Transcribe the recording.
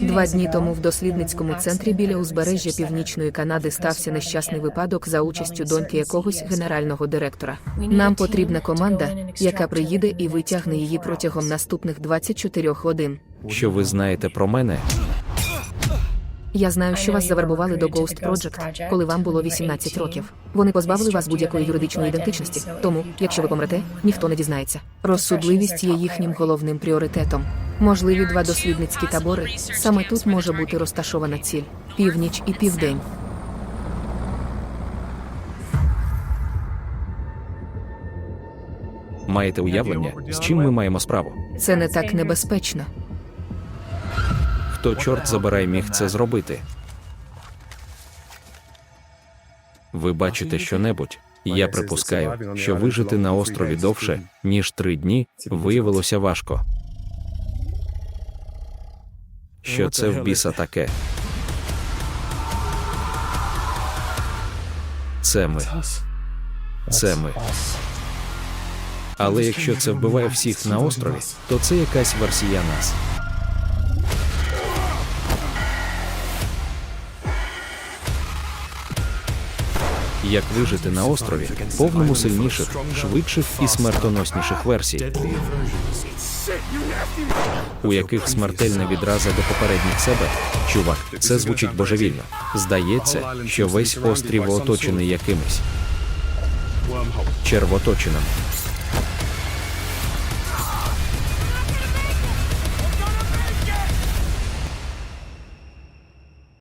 Два дні тому в дослідницькому центрі біля узбережжя Північної Канади стався нещасний випадок за участю доньки якогось генерального директора. Нам потрібна команда, яка приїде і витягне її протягом наступних 24 годин. Що ви знаєте про мене? Я знаю, що вас завербували до Ghost Project, коли вам було 18 років. Вони позбавили вас будь-якої юридичної ідентичності. Тому, якщо ви помрете, ніхто не дізнається. Розсудливість є їхнім головним пріоритетом. Можливі два дослідницькі табори. Саме тут може бути розташована ціль північ і південь. Маєте уявлення, з чим ми маємо справу? Це не так небезпечно. Хто чорт забирай міг це зробити? Ви бачите щонебудь? Я припускаю, що вижити на острові довше, ніж три дні, виявилося важко. Що це в біса таке? Це ми. Це ми. Але якщо це вбиває всіх на острові, то це якась версія нас. Як вижити на острові, повному сильніших, швидших і смертоносніших версій, у яких смертельна відраза до попередніх себе. Чувак, це звучить божевільно. Здається, що весь острів оточений якимись червоточинами.